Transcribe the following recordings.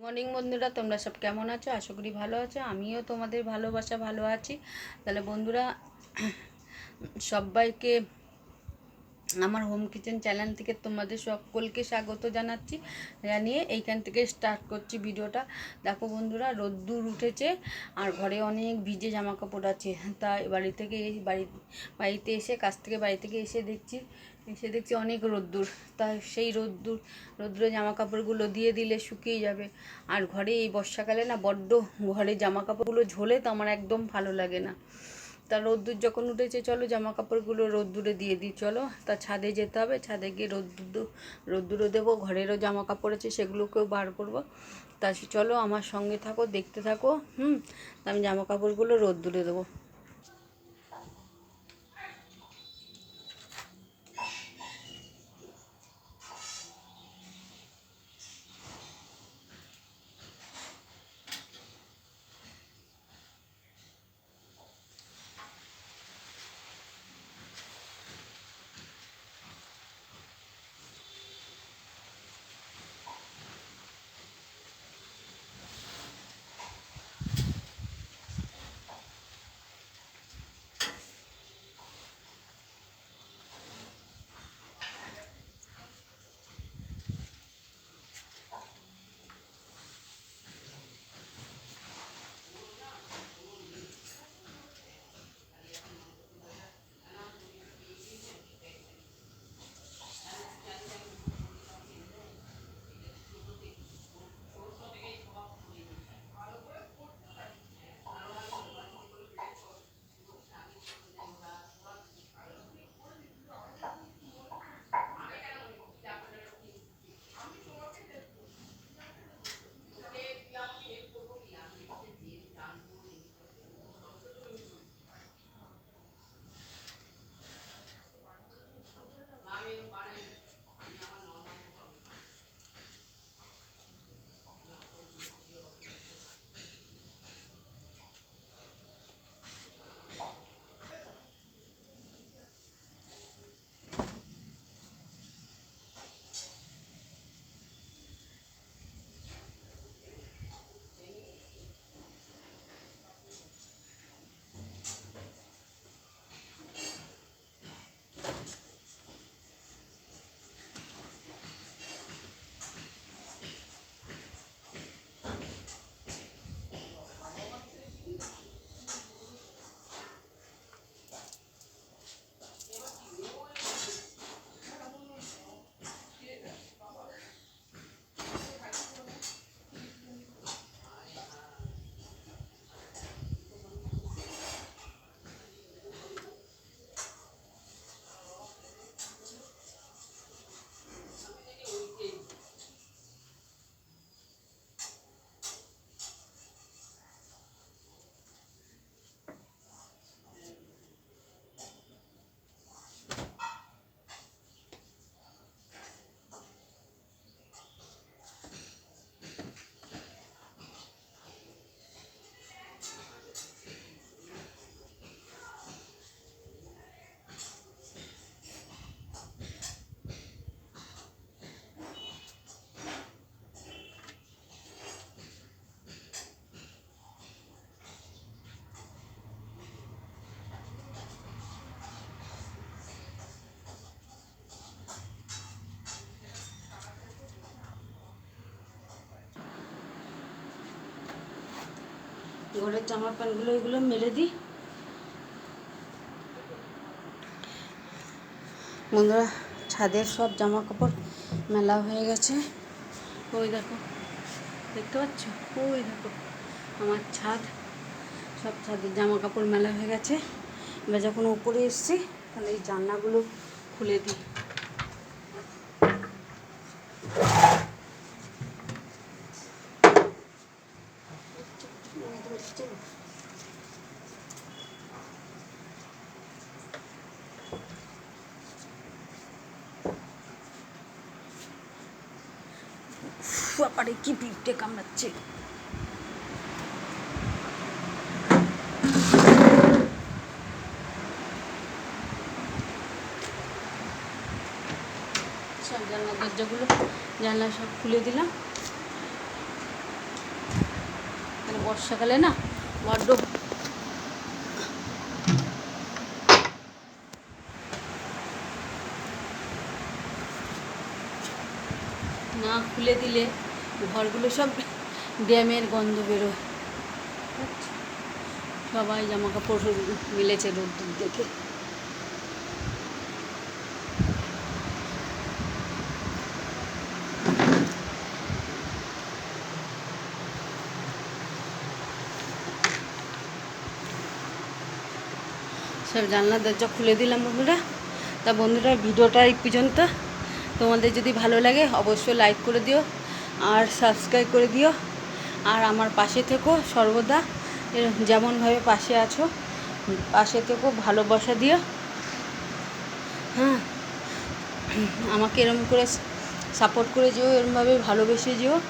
Morning বন্ধুরা, তোমরা সব কেমন আছো? আশা করি ভালো আছো। আমিও তোমাদের ভালোবাসা ভালো আছি। তাহলে বন্ধুরা, সবাইকে আমার হোম কিচেন চ্যানেল থেকে তোমাদের সকলকে স্বাগত জানাচ্ছি, জানিয়ে এইখান থেকে স্টার্ট করছি ভিডিওটা। দেখো বন্ধুরা, রোদ্দুর উঠেছে আর ঘরে অনেক ভিজে জামা কাপড় আছে তাই বাড়ি থেকে এই বাড়ি, বাড়িতে এসে, কাছ থেকে বাড়ি থেকে এসে দেখছি এসে দেখছি অনেক রোদ্দুর। তা সেই রোদ্দুর, রোদ্দুরে জামা কাপড়গুলো দিয়ে দিলে শুকিয়ে যাবে। আর ঘরে এই বর্ষাকালে না বড্ড ঘরে জামা কাপড়গুলো ঝোলে তো আমার একদম ভালো লাগে না। তা রোদ্দুর যখন উঠেছে, চলো জামা কাপড়গুলো রোদ্দুরে দিয়ে দিই, চলো। তা ছাদে যেতে হবে, ছাদে গিয়ে রোদ্দুর রোদ্দুরে দেবো, ঘরেরও জামা কাপড় আছে, সেগুলোকেও বার করব। তা চলো আমার সঙ্গে থাকো, দেখতে থাকো, হুম? আমি জামা কাপড়গুলো রোদ্দুরে দেবো। ঘরের জামা প্যান্টগুলো এগুলো মেলে দিই। বন্ধুরা, ছাদের সব জামা কাপড় মেলা হয়ে গেছে। ওই দেখো, দেখতে পাচ্ছ? ওই দেখো, আমার ছাদ। সব ছাদের জামা কাপড় মেলা হয়ে গেছে। এবার যখন উপরে এসছি, তাহলে এই জানলাগুলো খুলে দিই। বাপারে কি পিঁপড়ে কামড়াচ্ছে সব জানলা দরজাগুলো জানলা সব খুলে দিলাম মানে বর্ষাকালে না বড্ড না খুলে দিলে ঘরগুলো সব ড্যামের গন্ধ বেরোয়। সবাই জামা কাপড় মিলেছে রোদ্দুর দেখে। সব জানলা দরজা খুলে দিলাম বন্ধুরা। তা বন্ধুরা, ভিডিওটা এই পর্যন্ত। তোমাদের যদি ভালো লাগে, অবশ্যই লাইক করে দিও। আর সাবস্ক্রাইব করে দিও। আর আমার পাশে থেকো সর্বদা। যেমনভাবে পাশে আছো, পাশে থেকো, ভালোবাসা দিও। হ্যাঁ। আমাকে এরম করে সাপোর্ট করে যেও, এরমভাবে ভালোবেসে যেও।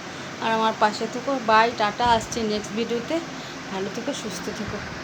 আর আমার পাশে থেকো। বাই টাটা আসছে নেক্সট ভিডিওতে ভালো থেকো, সুস্থ থেকো।